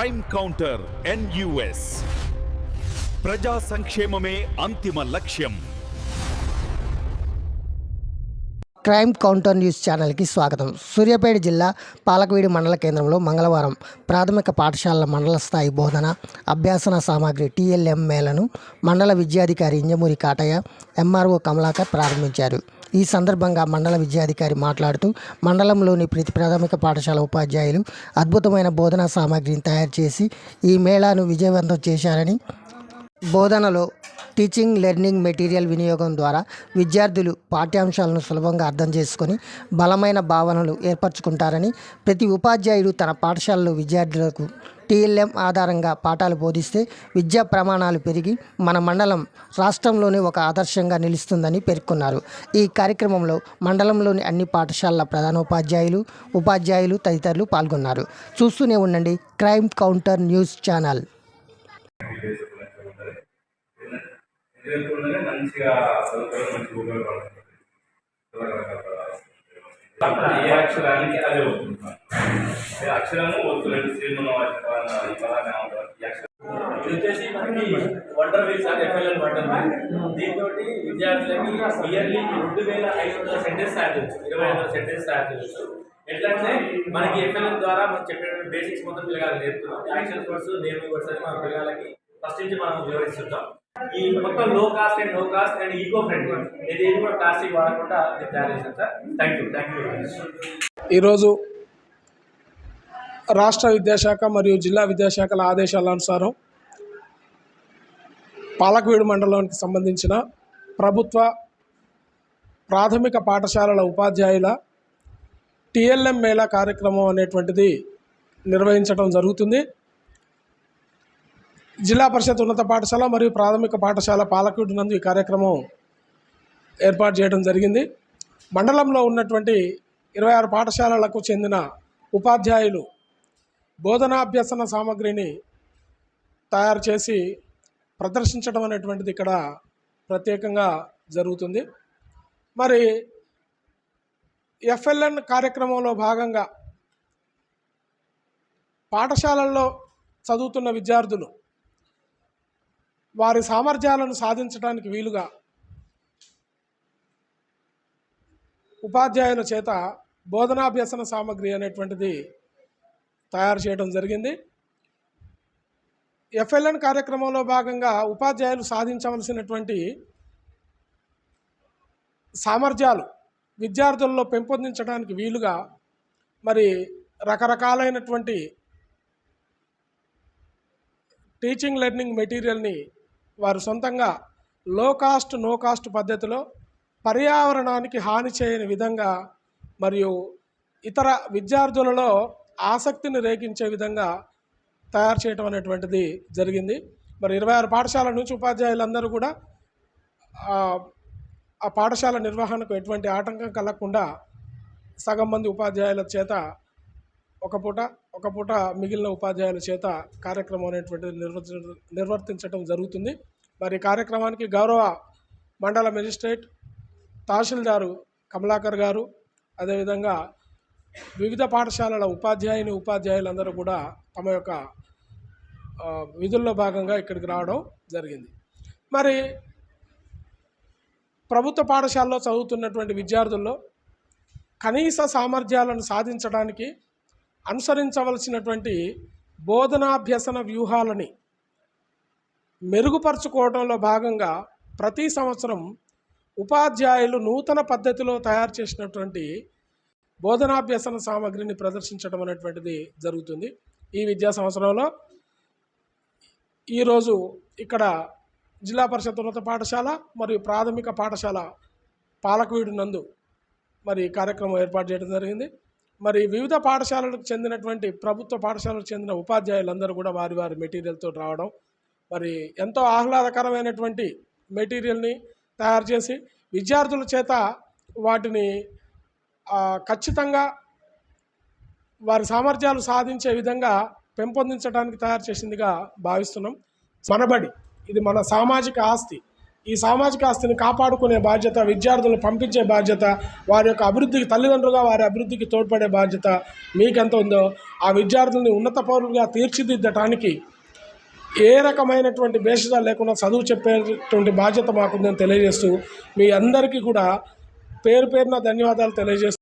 Crime counter NUS ప్రజా సంక్షేమమే అంతిమ లక్ష్యం. క్రైమ్ కౌంటర్ న్యూస్ ఛానల్కి స్వాగతం. సూర్యాపేట జిల్లా పాలకవీడి మండల కేంద్రంలో మంగళవారం ప్రాథమిక పాఠశాలల మండల స్థాయి బోధన అభ్యాసన సామాగ్రి టీఎల్ఎం మేళను మండల విద్యాధికారి ఇంజమూరి కాటయ్య ఎంఆర్ఓ కమలాకర్ ప్రారంభించారు. ఈ సందర్భంగా మండల విద్యాధికారి మాట్లాడుతూ మండలంలోని ప్రతి ప్రాథమిక పాఠశాల ఉపాధ్యాయులు అద్భుతమైన బోధనా సామాగ్రిని తయారు చేసి ఈ మేళాను విజయవంతం చేశారని బోధనలో టీచింగ్ లెర్నింగ్ మెటీరియల్ వినియోగం ద్వారా విద్యార్థులు పాఠ్యాంశాలను సులభంగా అర్థం చేసుకొని బలమైన భావనలు ఏర్పరచుకుంటారని ప్రతి ఉపాధ్యాయుడు తన పాఠశాలలో విద్యార్థులకు టీఎల్ఎం ఆధారంగా పాఠాలు బోధిస్తే విద్యా ప్రమాణాలు పెరిగి మన మండలం రాష్ట్రంలోనే ఒక ఆదర్శంగా నిలుస్తుందని పేర్కొన్నారు. ఈ కార్యక్రమంలో మండలంలోని అన్ని పాఠశాలల ప్రధానోపాధ్యాయులు ఉపాధ్యాయులు తదితరులు పాల్గొన్నారు. చూస్తూనే ఉండండి క్రైమ్ కౌంటర్ న్యూస్ ఛానల్. మంచిగా చదువుకోవడం ఉపయోగపడుతుంది ఏ అక్షరానికి అదే అవుతుంది. అక్షరము ఒత్తులేదు శ్రీమన ఇది వచ్చేసి మనకి వండర్ వీల్స్ అని వండర్ వీల్ దీంతో విద్యార్థులకి ఇయర్లీ రెండు వేల ఐదు వందల సెంటెన్స్ తయారు చేయొచ్చు ఇరవై ఐదు వందల సెంటెన్స్ తయారు చేయొచ్చు ఎట్లా అంటే మనకి ఎఫ్ఎల్ఎల్ ద్వారా మనం చెప్పిన బేసిక్స్ మొత్తం పిల్లగాలు నేర్పుతున్నాం యాక్షన్ వర్డ్స్ నేమ్ వర్డ్స్ అని మన పిల్లలకి ఫస్ట్ నుంచి మనం వివరిస్తుంటాం ఈ మొత్తం low cost and no cost and eco friend ఇది ఏది కూడా ప్లాస్టిక్ వాడకుండా తయారు చేశాను sir thank you thank you very much ఈరోజు రాష్ట్ర విద్యాశాఖ మరియు జిల్లా విద్యాశాఖల ఆదేశాల అనుసారం పాలకవీడు మండలానికి సంబంధించిన ప్రభుత్వ ప్రాథమిక పాఠశాలల ఉపాధ్యాయుల టిఎల్ఎం మేళా కార్యక్రమం అనేటువంటిది నిర్వహించడం జరుగుతుంది. జిల్లా పరిషత్ ఉన్నత పాఠశాల మరియు ప్రాథమిక పాఠశాల పాలకుడి నందు ఈ కార్యక్రమం ఏర్పాటు చేయడం జరిగింది. మండలంలో ఉన్నటువంటి ఇరవై ఆరు పాఠశాలలకు చెందిన ఉపాధ్యాయులు బోధనాభ్యసన సామగ్రిని తయారు చేసి ప్రదర్శించడం అనేటువంటిది ఇక్కడ ప్రత్యేకంగా జరుగుతుంది. మరి ఎఫ్ఎల్ఎన్ కార్యక్రమంలో భాగంగా పాఠశాలల్లో చదువుతున్న విద్యార్థులు వారి సామర్థ్యాలను సాధించడానికి వీలుగా ఉపాధ్యాయుల చేత బోధనాభ్యసన సామగ్రి అనేటువంటిది తయారు చేయడం జరిగింది. ఎఫ్ఎల్ఎన్ కార్యక్రమంలో భాగంగా ఉపాధ్యాయులు సాధించవలసినటువంటి సామర్థ్యాలు విద్యార్థుల్లో పెంపొందించడానికి వీలుగా మరి రకరకాలైనటువంటి టీచింగ్ లెర్నింగ్ మెటీరియల్ని వారు సొంతంగా లో కాస్ట్ నో కాస్ట్ పద్ధతిలో పర్యావరణానికి హాని చేయని విధంగా మరియు ఇతర విద్యార్థులలో ఆసక్తిని రేగించే విధంగా తయారు చేయటం అనేటువంటిది జరిగింది. మరి ఇరవై ఆరు పాఠశాల నుంచి ఉపాధ్యాయులందరూ కూడా ఆ, పాఠశాల నిర్వహణకు ఎటువంటి ఆటంకం కలగకుండా సగం మంది ఉపాధ్యాయుల చేత ఒక పూట ఒక పూట మిగిలిన ఉపాధ్యాయుల చేత కార్యక్రమం అనేటువంటిది నిర్వర్తి నిర్వర్తించడం జరుగుతుంది. మరి కార్యక్రమానికి గౌరవ మండల మెజిస్ట్రేట్ తహసీల్దారు కమలాకర్ గారు అదేవిధంగా వివిధ పాఠశాలల ఉపాధ్యాయుని ఉపాధ్యాయులందరూ కూడా తమ యొక్క విధుల్లో భాగంగా ఇక్కడికి రావడం జరిగింది. మరి ప్రభుత్వ పాఠశాలలో చదువుతున్నటువంటి విద్యార్థుల్లో కనీస సామర్థ్యాలను సాధించడానికి అనుసరించవలసినటువంటి బోధనాభ్యసన వ్యూహాలని మెరుగుపరుచుకోవడంలో భాగంగా ప్రతి సంవత్సరం ఉపాధ్యాయులు నూతన పద్ధతిలో తయారు చేసినటువంటి బోధనాభ్యసన సామగ్రిని ప్రదర్శించడం అనేటువంటిది జరుగుతుంది. ఈ విద్యా సంవత్సరంలో ఈరోజు ఇక్కడ జిల్లా పరిషత్ ఉన్నత పాఠశాల మరియు ప్రాథమిక పాఠశాల పాలకవీడు నందు మరి కార్యక్రమం ఏర్పాటు చేయడం జరిగింది. మరి వివిధ పాఠశాలలకు చెందినటువంటి ప్రభుత్వ పాఠశాలకు చెందిన ఉపాధ్యాయులందరూ కూడా వారి వారి మెటీరియల్తో రావడం మరి ఎంతో ఆహ్లాదకరమైనటువంటి మెటీరియల్ని తయారు చేసి విద్యార్థుల చేత వాటిని ఖచ్చితంగా వారి సామర్థ్యాలు సాధించే విధంగా పెంపొందించడానికి తయారు చేసిందిగా భావిస్తున్నాం. మనబడి ఇది మన సామాజిక ఆస్తి. ఈ సామాజిక ఆస్తిని కాపాడుకునే బాధ్యత విద్యార్థులను పంపించే బాధ్యత వారి యొక్క అభివృద్ధికి తల్లిదండ్రులుగా వారి అభివృద్ధికి తోడ్పడే బాధ్యత మీకెంత ఉందో ఆ విద్యార్థుల్ని ఉన్నత పౌరులుగా తీర్చిదిద్దటానికి ఏ రకమైనటువంటి భేషజాలు లేకుండా చదువు చెప్పేటువంటి బాధ్యత మాకుందని తెలియజేస్తూ మీ అందరికీ కూడా పేరు పేరున ధన్యవాదాలు తెలియజేస్తున్నాను